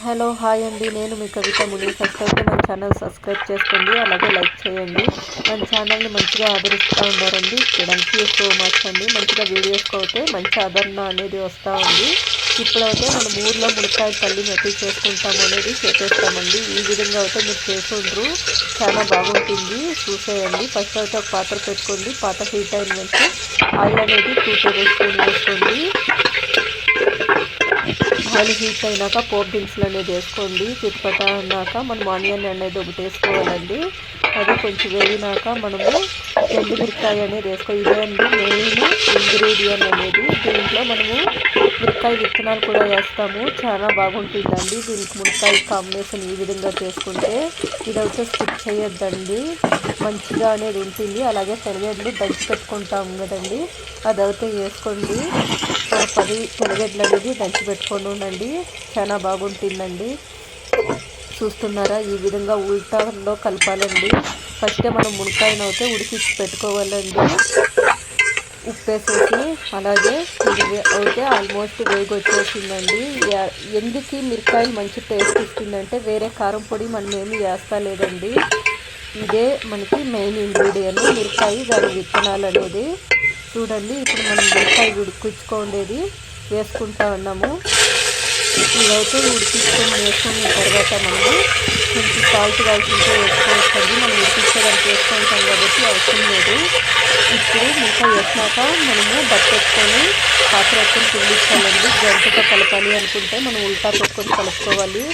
Hello hi అండి. నేను మీ కవిత ముని first అయితే మన ఛానల్ సబ్స్క్రైబ్ చేసుకోండి. అలాగే లైక్ చేయండి. మన ఛానల్ని మంచిగా ఆదరిస్తూ ఉన్నారండి థ్యాంక్ యూ సో మచ్ అండి. మంచిగా వీడియోస్కి అయితే మంచి ఆదరణ అనేది వస్తూ ఉంది. ఇప్పుడైతే మనం ఊర్లో మునక్కాయ పల్లి మెట్టి చేసుకుంటాము అనేది చేసేస్తామండి ఈ విధంగా అయితే మీరు చేసుకుంటారు చాలా బాగుంటుంది. చూసేయండి. ఫస్ట్ అయితే ఒక పాత్ర పెట్టుకోండి. పాత్ర హీట్ అయిన వెంటనే ఆయిల్ అనేది టూ టేబుల్ స్పూన్ వేసుకోండి. ఆయిల్ హీట్ అయినాక పోప్ దినుసులు అనేది వేసుకోండి. చిట్పట అన్నాక మనం ఆనియన్ అనేది ఒకటి వేసుకోవాలండి. అది కొంచెం వేగినాక మనము ఎండు మిరపకాయ అనేది వేసుకో ఇదే అండి మెయిన్ ఇంగ్రీడియంట్ అనేది. దీంట్లో మనము మిరపకాయ విత్తనాలు కూడా వేస్తాము. చాలా బాగుంటుందండి. దీనికి మునక్కాయ కాంబినేషన్ ఈ విధంగా చేసుకుంటే ఇదైతే స్కిప్ చేయొద్దండి. మంచిగా అనేది ఉంటుంది. అలాగే తెల్లగడ్డలు దంచి పెట్టుకుంటాం కదండి. అదైతే వేసుకోండి. పది తెల్లగడ్డలు అనేది దంచి పెట్టుకొని ఉండండి చాలా బాగుంటుందండి. చూస్తున్నారా? ఈ విధంగా ఉల్టాలో కలపాలండి. ఫస్ట్ మనం మునక్కాయను అయితే ఉడికించి పెట్టుకోవాలండి. ఉప్పేసేసి అలాగే ఇది అయితే ఆల్మోస్ట్ వేగి వచ్చేసిందండి ఎందుకు మిరకాయలు మంచి టేస్ట్ ఇస్తుందంటే వేరే కారం పొడి మనం ఏమి వేస్తా లేదండి ఇదే మనకి మెయిన్ ఇంగ్రీడియంట్ మిరకాయ దాని విత్తనాలు అనేది. చూడండి ఇప్పుడు మనం మిరకాయ ఉడికించుకోండేది వేసుకుంటా ఉన్నాము. ఇదైతే ఉడికించుకొని వేసుకున్న తర్వాత మనము కొంచెం సాల్ట్ కాల్చుంటే వేసుకోవచ్చండి. మనం ఉడికించడానికి వేసుకుంటాం కాబట్టి అవసరం లేదు. ఇప్పుడు మిగతా వేసినాక మనము బట్టెట్టుకొని పాత్ర ఎత్తుకొని పిండించాలండి గంటతో కలపాలి అనుకుంటే మనం ఉల్టా పెట్టుకొని కలుపుకోవాలి.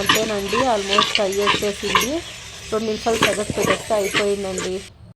అంతేనండి ఆల్మోస్ట్ అయ్యి వచ్చేసింది రెండు నిమిషాలు సగటు పెట్టేస్తే అయిపోయిందండి.